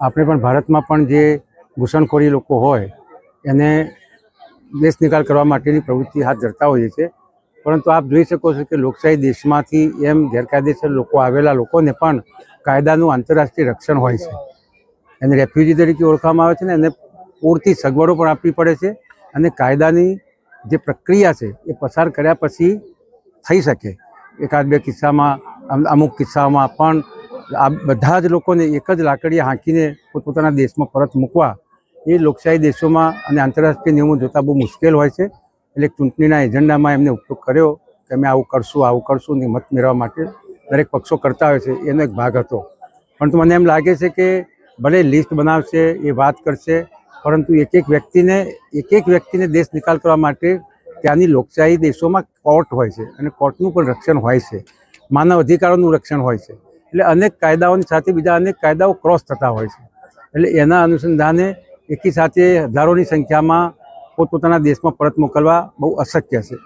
આપણે પણ ભારતમાં પણ જે ઘૂસણખોરી લોકો હોય, એને દેશ નિકાલ કરવા માટેની પ્રવૃત્તિ હાથ ધરતા હોઈએ છીએ. પરંતુ આપ જોઈ શકો છો કે લોકશાહી દેશમાંથી એમ ગેરકાયદેસર લોકો આવેલા લોકોને પણ કાયદાનું આંતરરાષ્ટ્રીય રક્ષણ હોય છે. એને રેફ્યુજી તરીકે ઓળખવામાં આવે છે ને એને પૂરતી સગવડો પણ આપવી પડે છે અને કાયદાની જે પ્રક્રિયા છે એ પસાર કર્યા પછી થઈ શકે. એકાદ બે કિસ્સામાં અમુક કિસ્સામાં પણ આ બધા જ લોકોને એક જ લાકડી હાંકીને પોતપોતાના દેશમાં પરત મૂકવા એ લોકશાહી દેશોમાં અને આંતરરાષ્ટ્રીય નિયમો જોતા બહુ મુશ્કેલ હોય છે. એટલે ચૂંટણીના એજન્ડામાં એમને ઉપયોગ કર્યો કે અમે આવું કરશું આવું કરશું ને મત મેળવવા માટે દરેક પક્ષો કરતા હોય છે, એનો એક ભાગ હતો. પરંતુ મને એમ લાગે છે કે ભલે લિસ્ટ બનાવશે, એ વાત કરશે, પરંતુ એક એક વ્યક્તિને, એક એક વ્યક્તિને દેશ નિકાલ કરવા માટે ત્યાંની લોકશાહી દેશોમાં કોર્ટ હોય છે અને કોર્ટનું પણ રક્ષણ હોય છે. માનવ અધિકારોનું રક્ષણ હોય છે. એટલે અનેક કાયદાઓની સાથે બીજા અનેક કાયદાઓ ક્રોસ થતા હોય છે. એટલે એના અનુસંધાને એકી સાથે હજારોની સંખ્યામાં પોતપોતાના દેશમાં પરત મોકલવા બહુ અશક્ય છે.